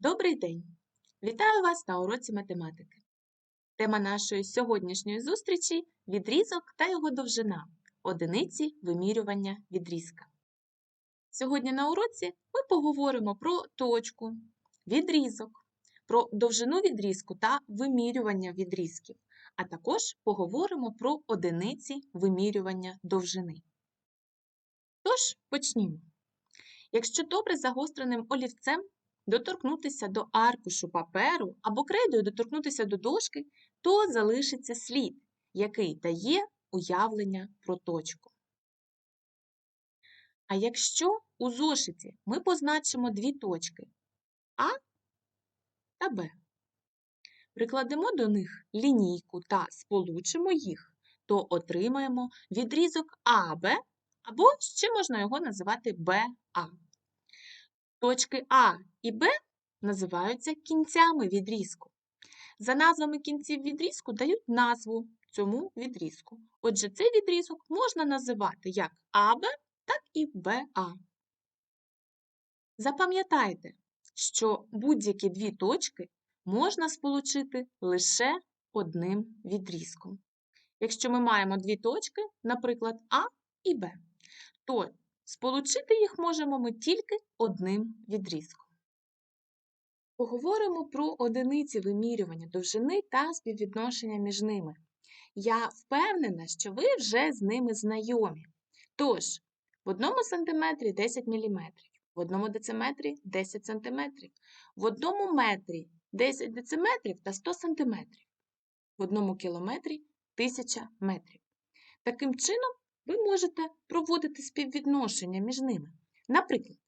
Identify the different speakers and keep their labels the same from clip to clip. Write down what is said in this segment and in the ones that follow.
Speaker 1: Добрий день! Вітаю вас на уроці математики. Тема нашої сьогоднішньої зустрічі відрізок та його довжина, одиниці вимірювання відрізка. Сьогодні на уроці ми поговоримо про точку, відрізок, про довжину відрізку та вимірювання відрізків, а також поговоримо про одиниці вимірювання довжини. Тож, почнімо. Якщо добре загостреним олівцем доторкнутися до аркушу паперу або крейдою доторкнутися до дошки, то залишиться слід, який дає уявлення про точку. А якщо у зошиті ми позначимо дві точки А та Б, прикладемо до них лінійку та сполучимо їх, то отримаємо відрізок АБ, або ще можна його називати БА. Точки А і Б називаються кінцями відрізку. За назвами кінців відрізку дають назву цьому відрізку. Отже, цей відрізок можна називати як АБ, так і БА. Запам'ятайте, що будь-які дві точки можна сполучити лише одним відрізком. Якщо ми маємо дві точки, наприклад, А і Б, то Сполучити їх можемо ми тільки одним відрізком. Поговоримо про одиниці вимірювання довжини та співвідношення між ними. Я впевнена, що ви вже з ними знайомі. Тож, в одному сантиметрі 10 мм, в одному дециметрі 10 см, в одному метрі 10 дециметрів та 100 см, в одному кілометрі 1000 метрів. Таким чином, ви можете проводити співвідношення між ними. Наприклад,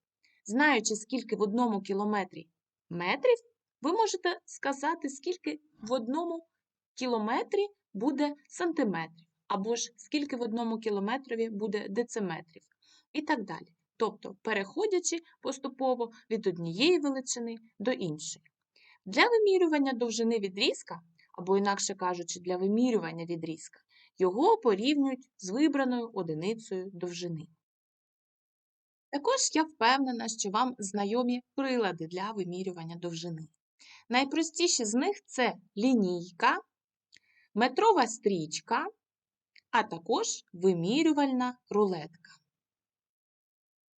Speaker 1: знаючи, скільки в одному кілометрі метрів, ви можете сказати, скільки в одному кілометрі буде сантиметрів, або ж скільки в одному кілометрові буде дециметрів, і так далі. Тобто, переходячи поступово від однієї величини до іншої. Для вимірювання довжини відрізка, або, інакше кажучи, для вимірювання відрізка, його порівнюють з вибраною одиницею довжини. Також я впевнена, що вам знайомі прилади для вимірювання довжини. Найпростіші з них це лінійка, метрова стрічка, а також вимірювальна рулетка.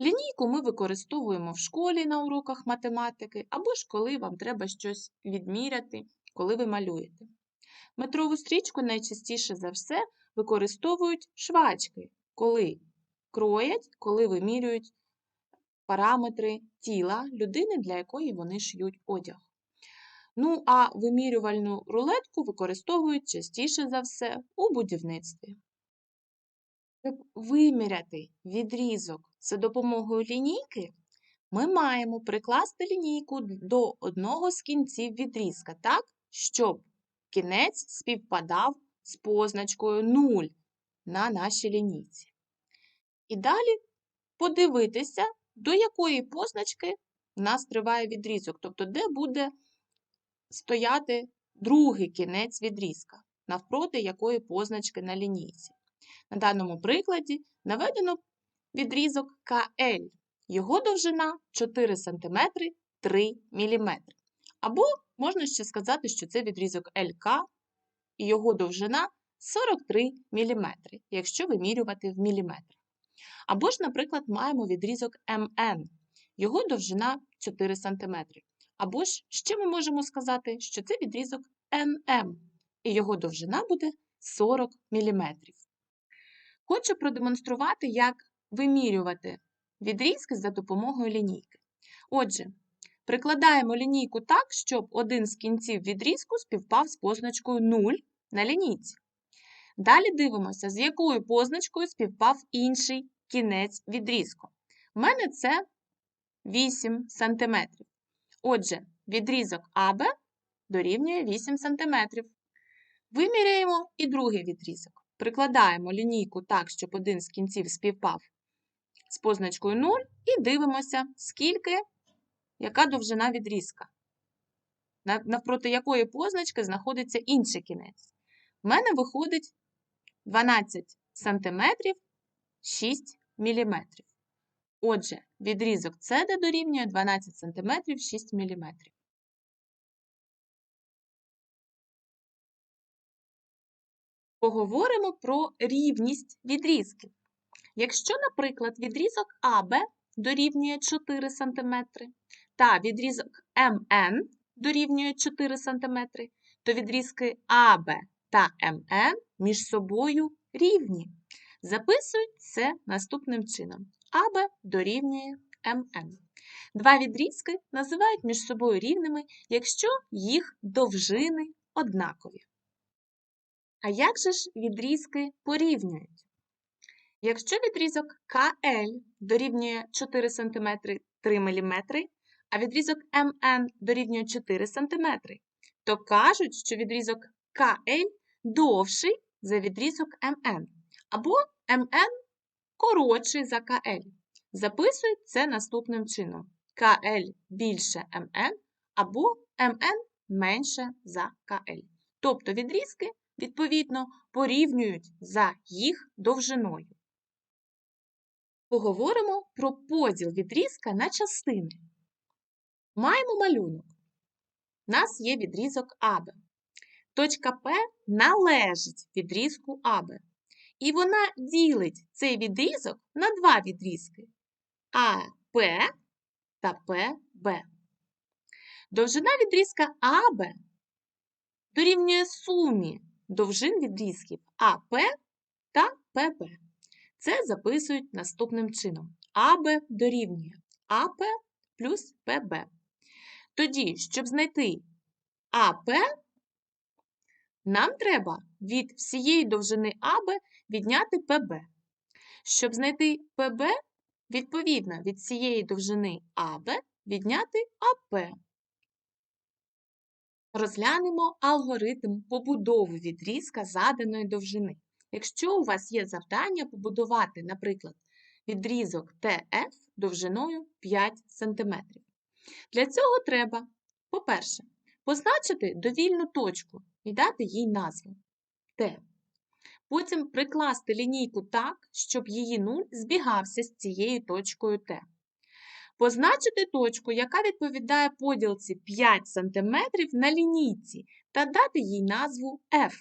Speaker 1: Лінійку ми використовуємо в школі на уроках математики, або ж коли вам треба щось відміряти, коли ви малюєте. Метрову стрічку найчастіше за все використовують швачки, коли кроять, коли вимірюють параметри тіла людини, для якої вони шиють одяг. Ну, а вимірювальну рулетку використовують частіше за все у будівництві. Щоб виміряти відрізок за допомогою лінійки, ми маємо прикласти лінійку до одного з кінців відрізка, так, щоб кінець співпадав з позначкою 0 на нашій лінійці. І далі подивитися, до якої позначки в нас триває відрізок, тобто, де буде стояти другий кінець відрізка, навпроти якої позначки на лінійці. На даному прикладі наведено відрізок КЛ. Його довжина 4 см 3 мм. Або можна ще сказати, що це відрізок ЛК, і його довжина 43 мм, якщо вимірювати в міліметрах. Або ж, наприклад, маємо відрізок МН, його довжина 4 см. Або ж ще ми можемо сказати, що це відрізок НМ, і його довжина буде 40 мм. Хочу продемонструвати, як вимірювати відрізки за допомогою лінійки. Отже, Прикладаємо лінійку так, щоб один з кінців відрізку співпав з позначкою 0 на лінійці. Далі дивимося, з якою позначкою співпав інший кінець відрізку. У мене це 8 см. Отже, відрізок АБ дорівнює 8 см. Виміряємо і другий відрізок. Прикладаємо лінійку так, щоб один з кінців співпав з позначкою 0, і дивимося, скільки яка довжина відрізка? Навпроти якої позначки знаходиться інший кінець. У мене виходить 12 см 6 мм. Отже, відрізок CD дорівнює 12 см 6 мм. Поговоримо про рівність відрізків. Якщо, наприклад, відрізок АБ дорівнює 4 см, та відрізок МН дорівнює 4 см, то відрізки АБ та МН між собою рівні. Записують це наступним чином. АБ дорівнює МН. Два відрізки називають між собою рівними, якщо їх довжини однакові. А як же ж відрізки порівнюють? Якщо відрізок КЛ дорівнює 4 см 3 мм, а відрізок МН дорівнює 4 см, то кажуть, що відрізок КЛ довший за відрізок МН, або МН коротший за КЛ. Записують це наступним чином: КЛ більше МН або МН менше за КЛ. Тобто відрізки, відповідно, порівнюють за їх довжиною. Поговоримо про поділ відрізка на частини. Маємо малюнок. У нас є відрізок АБ. Точка П належить відрізку АБ. І вона ділить цей відрізок на два відрізки АП та ПБ. Довжина відрізка АБ дорівнює сумі довжин відрізків АП та ПБ. Це записують наступним чином. АБ дорівнює АП плюс ПБ. Тоді, щоб знайти АП, нам треба від всієї довжини АБ відняти ПБ. Щоб знайти ПБ, відповідно від цієї довжини АБ відняти АП. Розглянемо алгоритм побудови відрізка заданої довжини. Якщо у вас є завдання побудувати, наприклад, відрізок ТФ довжиною 5 см. Для цього треба, по-перше, позначити довільну точку і дати їй назву Т. Потім прикласти лінійку так, щоб її нуль збігався з цією точкою Т. Позначити точку, яка відповідає поділці 5 см на лінійці, та дати їй назву F.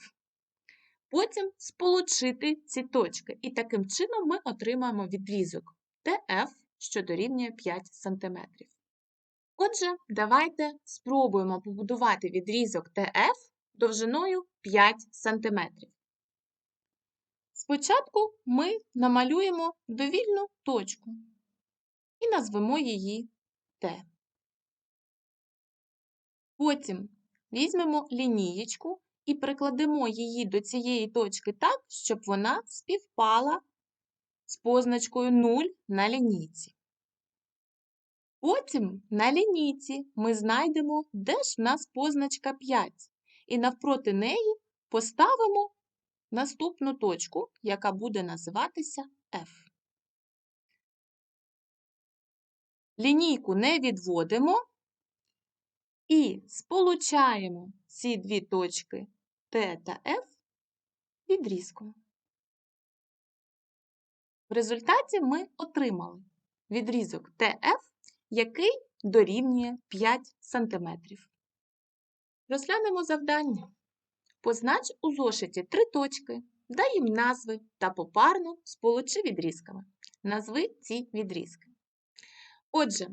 Speaker 1: Потім сполучити ці точки, і таким чином ми отримаємо відрізок TF, що дорівнює 5 см. Отже, давайте спробуємо побудувати відрізок TF довжиною 5 см. Спочатку ми намалюємо довільну точку і назвемо її Т. Потім візьмемо лінієчку і прикладемо її до цієї точки так, щоб вона співпала з позначкою 0 на лінійці. Потім на лінійці ми знайдемо, де ж в нас позначка 5, і навпроти неї поставимо наступну точку, яка буде називатися F. Лінійку не відводимо і сполучаємо ці дві точки Т та F відрізком. В результаті ми отримали відрізок ТФ, який дорівнює 5 см. Розглянемо завдання. Познач у зошиті три точки, дай їм назви та попарно сполучи відрізками. Назви ці відрізки. Отже,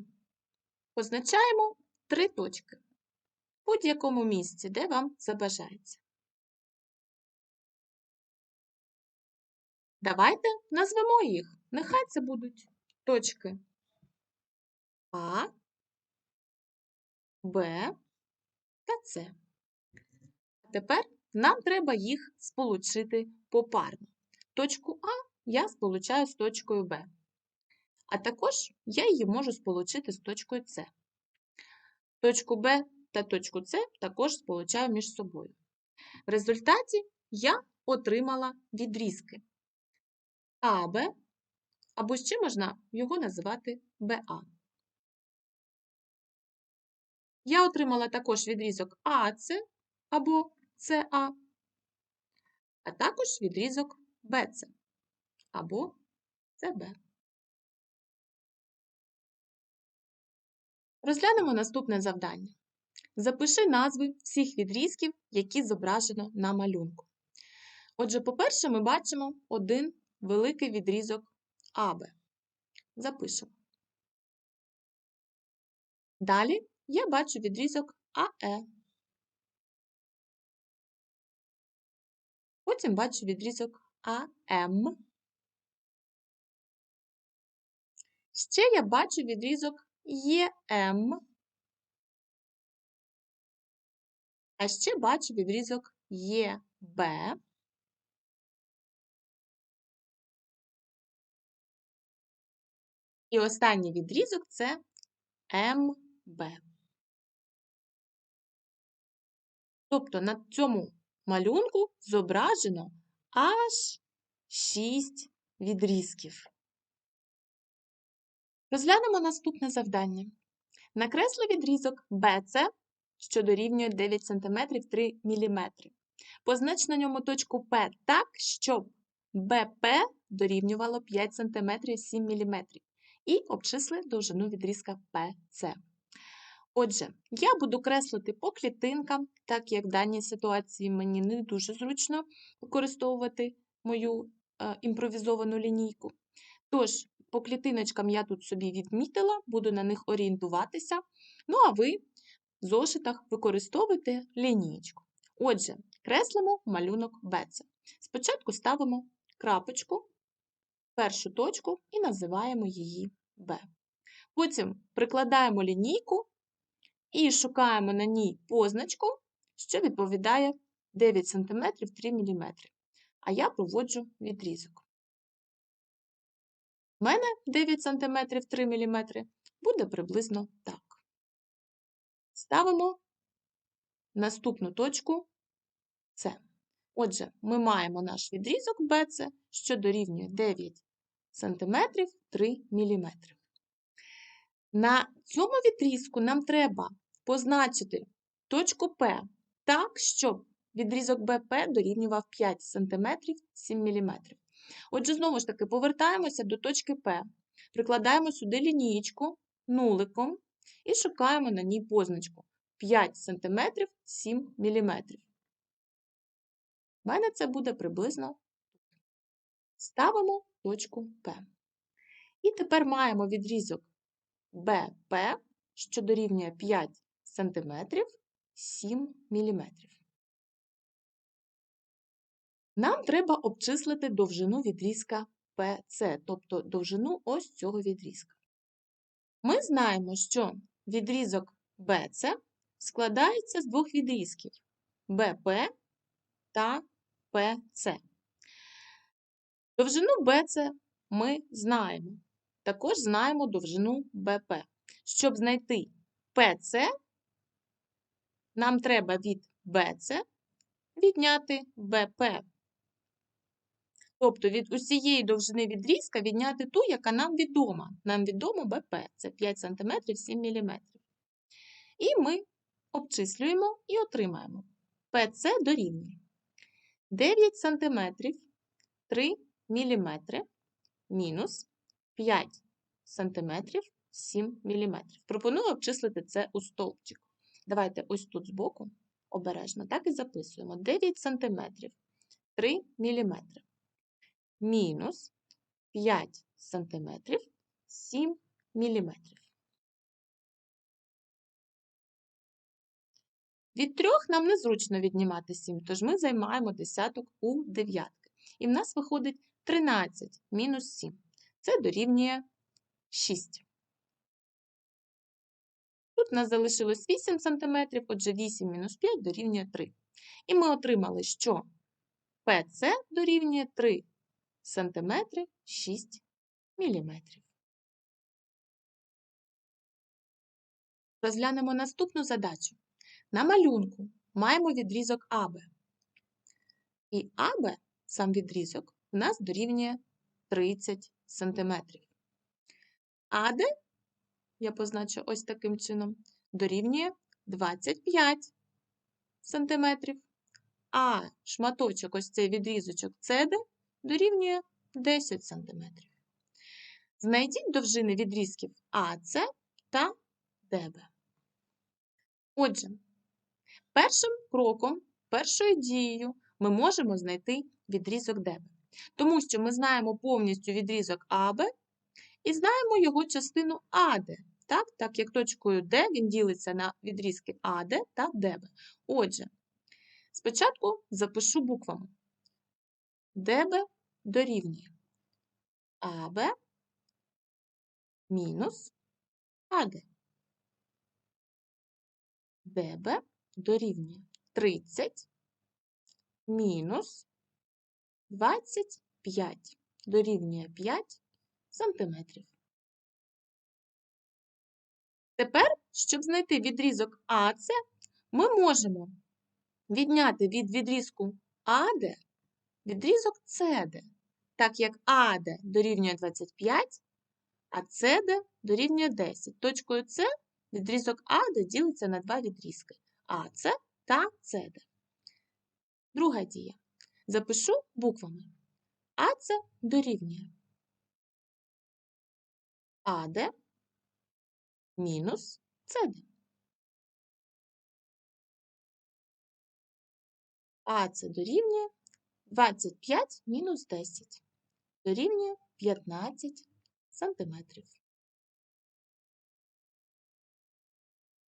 Speaker 1: позначаємо три точки в будь-якому місці, де вам забажається. Давайте назвемо їх. Нехай це будуть точки А, Б та С. Тепер нам треба їх сполучити попарно. Точку А я сполучаю з точкою Б. А також я її можу сполучити з точкою С. Точку Б та точку С також сполучаю між собою. В результаті я отримала відрізки АБ, або ще можна його називати БА. Я отримала також відрізок АЦ або СА, а також відрізок БЦ або СБ. Розглянемо наступне завдання. Запиши назви всіх відрізків, які зображено на малюнку. Отже, по-перше, ми бачимо один великий відрізок АБ. Запишемо. Далі я бачу відрізок АЕ. Потім бачу відрізок АМ. Ще я бачу відрізок ЄМ. А ще бачу відрізок ЄБ. І останній відрізок це МБ. Тобто на цьому малюнку зображено аж 6 відрізків. Розглянемо наступне завдання. Накресли відрізок BC, що дорівнює 9 см 3 мм. Познач на ньому точку П так, щоб БП дорівнювало 5 см 7 мм. І обчисли довжину відрізка PC. Отже, я буду креслити по клітинкам, так як в даній ситуації мені не дуже зручно використовувати мою е, імпровізовану лінійку. Тож, по клітиночкам я тут собі відмітила, буду на них орієнтуватися. Ну, а ви в зошитах використовуйте лінійку. Отже, креслимо малюнок БЦ. Спочатку ставимо крапочку, першу точку і називаємо її Б. Потім прикладаємо лінійку і шукаємо на ній позначку, що відповідає 9 см 3 мм. А я проводжу відрізок. У мене 9 см 3 мм буде приблизно так. Ставимо наступну точку С. Отже, ми маємо наш відрізок BC, що дорівнює 9 см 3 мм. На цьому відрізку нам треба позначити точку П так, щоб відрізок БП дорівнював 5 см 7 мм. Отже, знову ж таки, повертаємося до точки П, прикладаємо сюди лінієчку нуликом і шукаємо на ній позначку 5 см 7 мм. У мене це буде приблизно. Ставимо точку П. І тепер маємо відрізок БП, що дорівнює 5 см 7 мм. Нам треба обчислити довжину відрізка PC, тобто довжину ось цього відрізка. Ми знаємо, що відрізок BC складається з двох відрізків BP та PC. Довжину BC ми знаємо. Також знаємо довжину BP. Щоб знайти PC, нам треба від BC відняти BP. Тобто від усієї довжини відрізка відняти ту, яка нам відома. Нам відомо БП це 5 см 7 мм. І ми обчислюємо і отримаємо. ПЦ дорівнює 9 см 3 мм мінус 5 см 7 мм. Пропоную обчислити це у стовпчик. Давайте ось тут збоку обережно так і записуємо 9 см 3 мм мінус 5 см 7 мм. Від трьох нам незручно віднімати 7, тож ми займаємо десяток у дев'ятки. І в нас виходить 13 мінус 7. Це дорівнює 6. Тут нас залишилось 8 см, отже 8 мінус 5 дорівнює 3. І ми отримали, що ПЦ дорівнює 3 сантиметри 6 міліметрів. Розглянемо наступну задачу. На малюнку маємо відрізок АБ. І АБ, сам відрізок, у нас дорівнює 30 см. АД, я позначу ось таким чином, дорівнює 25 см. А шматочок, ось цей відрізочок СД дорівнює 10 см. Знайдіть довжини відрізків АС та ДБ. Отже, першим кроком, першою дією ми можемо знайти відрізок ДБ. Тому що ми знаємо повністю відрізок АБ і знаємо його частину АД. Так, так як точкою Д він ділиться на відрізки АД та ДБ. Отже, спочатку запишу буквами. ДБ дорівнює АБ мінус АД. ДБ дорівнює 30 мінус 25 дорівнює 5 сантиметрів. Тепер, щоб знайти відрізок АЦ, ми можемо відняти від відрізку АД відрізок СД, так як АД дорівнює 25, а СД дорівнює 10. Точкою С відрізок АД ділиться на два відрізки АЦ та СД. Друга дія. Запишу буквами. АЦ дорівнює АД мінус СД. АЦ дорівнює 25 мінус 10. Дорівнює 15 сантиметрів.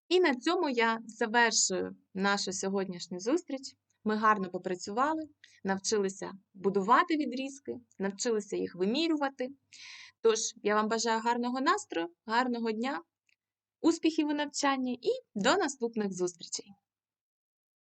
Speaker 1: І на цьому я завершую нашу сьогоднішню зустріч. Ми гарно попрацювали, навчилися будувати відрізки, навчилися їх вимірювати. Тож, я вам бажаю гарного настрою, гарного дня, успіхів у навчанні і до наступних зустрічей!